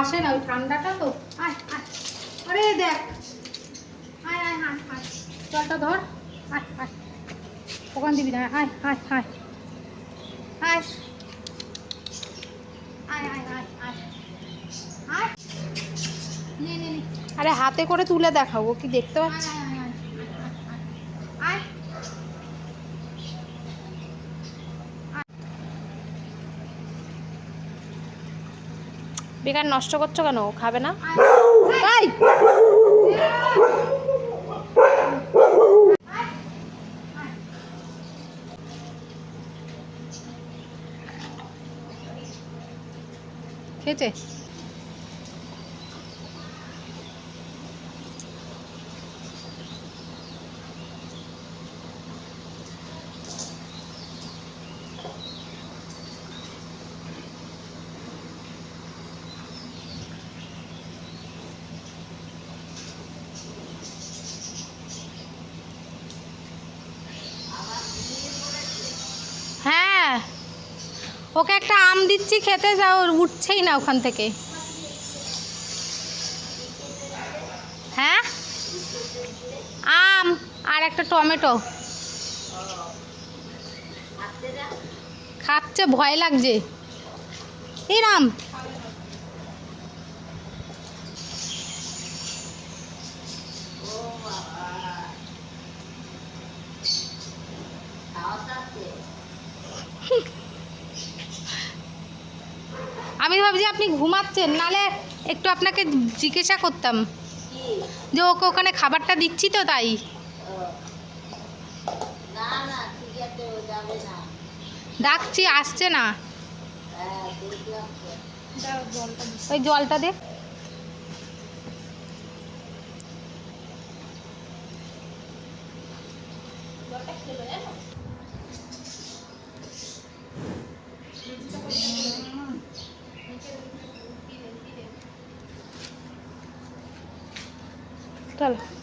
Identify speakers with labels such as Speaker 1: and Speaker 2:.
Speaker 1: আসে না ওই ঠান্ডাটা তো। আয় আয়। আরে দেখ। আয় আয় জলটা ধর। আয় আয়। ওখান দিবি না আয় আয় আয়। আয়। আয় আয় আয় আয়। আয়। নে নে নে।
Speaker 2: আরে হাতে করে তুলে দেখাবো কি দেখতে পাচ্ছি
Speaker 1: আয় আয় আয় আয়
Speaker 2: বেকার নষ্ট করছ কেন? খাবে না? তাই খেয়েছে হ্যাঁ ওকে একটা আম দিচ্ছি, খেতে যাও উঠছেই না ওখান থেকে। হ্যাঁ? আম আর একটা টমেটো। খাচ্ছে, ভয় লাগছে। এই রাম। আমি ভাবছি আপনি ঘুমাচ্ছেন নালে একটু আপনাকে জিজ্ঞাসা করতাম। যে ওকে ওখানে খাবারটা দিচ্ছি তো তাই।
Speaker 3: না না ঠিক আছে ও যাবে না।
Speaker 1: ডাকছি আসছে না।
Speaker 3: হ্যাঁ
Speaker 1: ওই জলটা দে। 算了。